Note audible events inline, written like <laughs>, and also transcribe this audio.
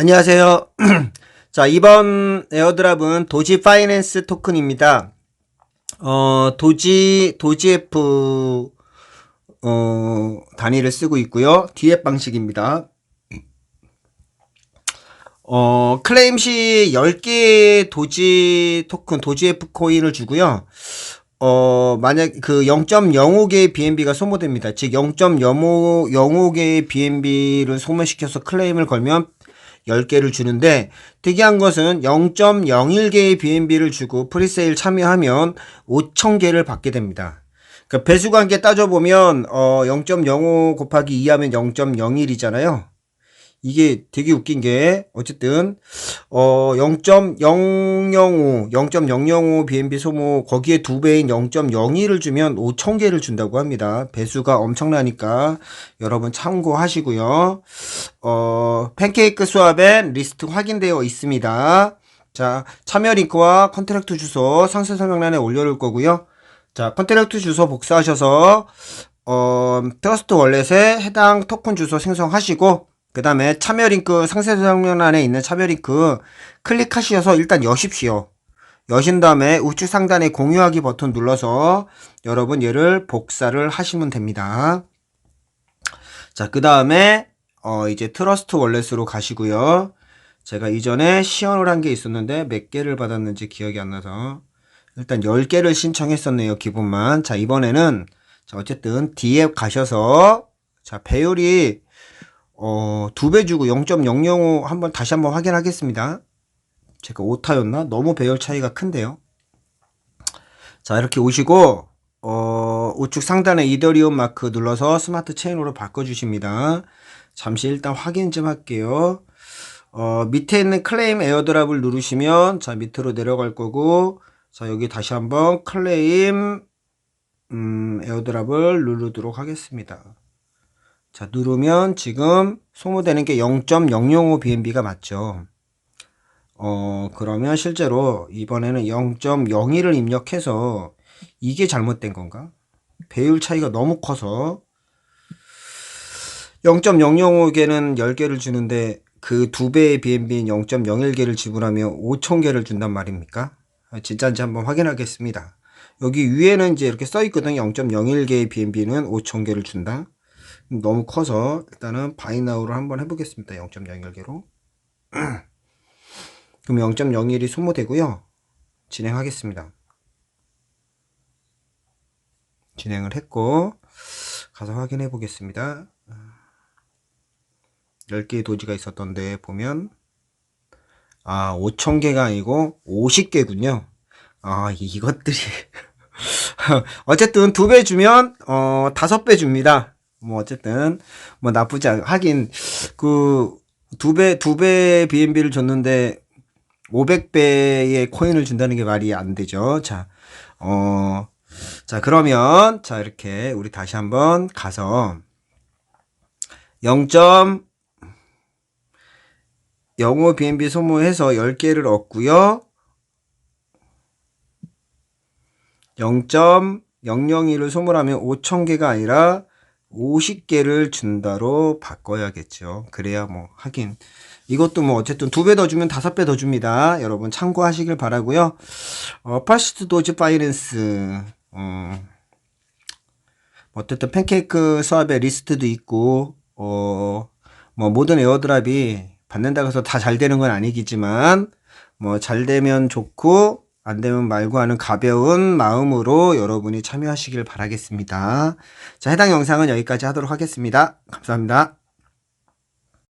안녕하세요. <clears throat> 자, 이번 에어드랍은 도지 파이낸스 토큰입니다. 어, 도지, 도지F, 어, 단위를 쓰고 있고요. DF 방식입니다. 어, 클레임 시 10개의 도지 토큰, 도지F 코인을 주고요. 어, 만약 그 0.05개의 BNB가 소모됩니다. 즉 0.05개의 BNB를 소모시켜서 클레임을 걸면 10개를 주는데 특이한 것은 0.01개의 BNB를 주고 프리세일 참여하면 5,000개를 받게 됩니다. 그 배수 관계 따져보면 어, 0.05 곱하기 2하면 0.01이잖아요. 이게 되게 웃긴 게 어쨌든 어 0.005 0.005 BNB 소모 거기에 두 배인 0.02를 주면 5,000개를 준다고 합니다. 배수가 엄청나니까 여러분 참고하시고요. 어 팬케이크 수합엔 리스트 확인되어 있습니다. 자, 참여 링크와 컨트랙트 주소 상세 설명란에 올려 놓을 거고요. 자, 컨트랙트 주소 복사하셔서 어 트러스트 월렛에 해당 토큰 주소 생성하시고 그 다음에 참여 링크 상세 설명란에 있는 참여 링크 클릭하셔서 일단 여십시오. 여신 다음에 우측 상단에 공유하기 버튼 눌러서 여러분 얘를 복사를 하시면 됩니다. 자, 그 다음에 어 이제 트러스트 월렛으로 가시고요. 제가 이전에 시연을 한 게 있었는데 몇 개를 받았는지 기억이 안 나서 일단 10개를 신청했었네요. 기본만. 자, 이번에는 자, 어쨌든 D앱 가셔서 자, 배율이 어, 두 배 주고 0.005 한번 다시 한번 확인하겠습니다. 제가 오타였나? 너무 배열 차이가 큰데요. 자, 이렇게 오시고 어, 우측 상단에 이더리움 마크 눌러서 스마트 체인으로 바꿔 주십니다. 잠시 일단 확인 좀 할게요. 어, 밑에 있는 클레임 에어드랍을 누르시면 자, 밑으로 내려갈 거고 자, 여기 다시 한번 클레임 음, 에어드랍을 누르도록 하겠습니다. 자, 누르면 지금 소모되는 게 0.005 BNB가 맞죠. 어, 그러면 실제로 이번에는 0.01을 입력해서 이게 잘못된 건가? 배율 차이가 너무 커서 0.005개는 10개를 주는데 그 두 배의 BNB인 0.01개를 지불하면 5,000개를 준단 말입니까? 아, 진짜인지 한번 확인하겠습니다. 여기 위에는 이제 이렇게 써 있거든요. 0.01개의 BNB는 5,000개를 준다. 너무 커서 일단은 바이나우를 한번 해보겠습니다. 0.01개로. <clears throat> 그럼 0.01이 소모되고요. 진행하겠습니다. 진행을 했고 가서 확인해 보겠습니다. 10개의 도지가 있었던데 보면 아 5,000개가 아니고 50개군요. 아 이것들이 <laughs> 어쨌든 두 배 주면 어 다섯 배 줍니다. 뭐 어쨌든 뭐 나쁘지 않 하긴 그 두 배 두 배 BNB를 줬는데 500배의 코인을 준다는 게 말이 안 되죠. 자, 어, 자, 그러면, 자, 이렇게, 우리 다시 한번 가서, 0.05 BNB 소모해서 10개를 얻고요. 0.001을 소모하면 5,000개가 아니라 50개를 준다로 바꿔야겠죠. 그래야 뭐 하긴 이것도 뭐 어쨌든 두 배 더 주면 다섯 배 더 줍니다. 여러분 참고하시길 바라고요. 어, 파시트 도지 파이낸스 어, 어쨌든 팬케이크 수합의 리스트도 있고 어, 뭐 모든 에어드랍이 받는다고 해서 다 잘 되는 건 아니겠지만 뭐 잘 되면 좋고 안 되면 말고 하는 가벼운 마음으로 여러분이 참여하시길 바라겠습니다. 자, 해당 영상은 여기까지 하도록 하겠습니다. 감사합니다.